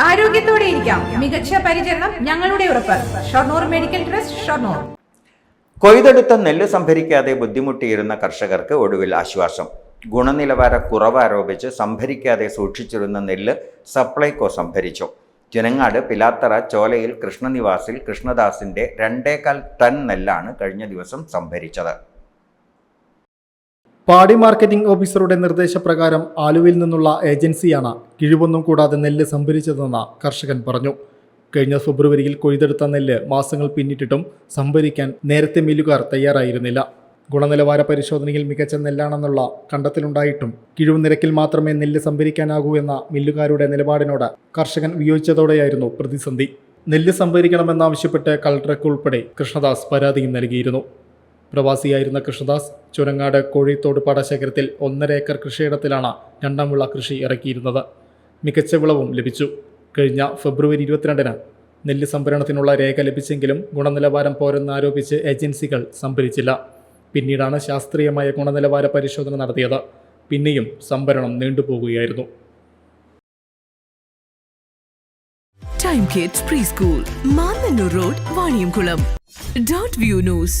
ആരോഗ്യത്തോടെ ഇരിക്കാം. മികച്ച പരിചരണം ഞങ്ങളുടെ ഉറപ്പ്. Shoranur medical trust Shoranur. കൊയ്തെടുത്ത നെല്ല് സംഭരിക്കാതെ ബുദ്ധിമുട്ടിയിരുന്ന കർഷകർക്ക് ഒടുവിൽ ആശ്വാസം. ഗുണനിലവാര കുറവ് ആരോപിച്ച് സംഭരിക്കാതെ സൂക്ഷിച്ചിരുന്ന നെല്ല് സപ്ലൈകോ സംഭരിച്ചു. ജനങ്ങാട് പിലാത്തറ ചോലയിൽ കൃഷ്ണനിവാസിൽ കൃഷ്ണദാസിന്റെ രണ്ടേകാൽ ടൺ നെല്ലാണ് കഴിഞ്ഞ ദിവസം സംഭരിച്ചത്. പാടി മാർക്കറ്റിംഗ് ഓഫീസറുടെ നിർദ്ദേശപ്രകാരം ആലുവയിൽ നിന്നുള്ള ഏജൻസിയാണ് കിഴിവൊന്നും കൂടാതെ നെല്ല് സംഭരിച്ചതെന്ന് കർഷകൻ പറഞ്ഞു. കഴിഞ്ഞ ഫെബ്രുവരിയിൽ കൊയ്തെടുത്ത നെല്ല് മാസങ്ങൾ പിന്നിട്ടിട്ടും സംഭരിക്കാൻ നേരത്തെ മില്ലുകാർ തയ്യാറായിരുന്നില്ല. ഗുണനിലവാര പരിശോധനയിൽ മികച്ച നെല്ലാണെന്നുള്ള കണ്ടെത്തലുണ്ടായിട്ടും കിഴിവ് നിരക്കിൽ മാത്രമേ നെല്ല് സംഭരിക്കാനാകൂ എന്ന മില്ലുകാരുടെ നിലപാടിനോട് കർഷകൻ വിയോജിച്ചതോടെയായിരുന്നു പ്രതിസന്ധി. നെല്ല് സംഭരിക്കണമെന്നാവശ്യപ്പെട്ട് കളക്ടർക്ക് ഉൾപ്പെടെ കൃഷ്ണദാസ് പരാതിയും നൽകിയിരുന്നു. പ്രവാസിയായിരുന്ന കൃഷ്ണദാസ് ചുരങ്ങാട് കോഴിത്തോട് പാടശേഖരത്തിൽ ഒന്നര ഏക്കർ കൃഷിയിടത്തിലാണ് രണ്ടാം വിള കൃഷി ഇറക്കിയിരുന്നത്. മികച്ച വിളവും ലഭിച്ചു. കഴിഞ്ഞ ഫെബ്രുവരി ഇരുപത്തിരണ്ടിന് നെല്ല് സംഭരണത്തിനുള്ള രേഖ ലഭിച്ചെങ്കിലും ഗുണനിലവാരം പോരെന്നാരോപിച്ച് ഏജൻസികൾ സംഭരിച്ചില്ല. പിന്നീടാണ് ശാസ്ത്രീയമായ ഗുണനിലവാര പരിശോധന നടത്തിയത്. പിന്നെയും സംഭരണം നീണ്ടുപോകുകയായിരുന്നു time kids preschool road Vaniyamkulam dot view news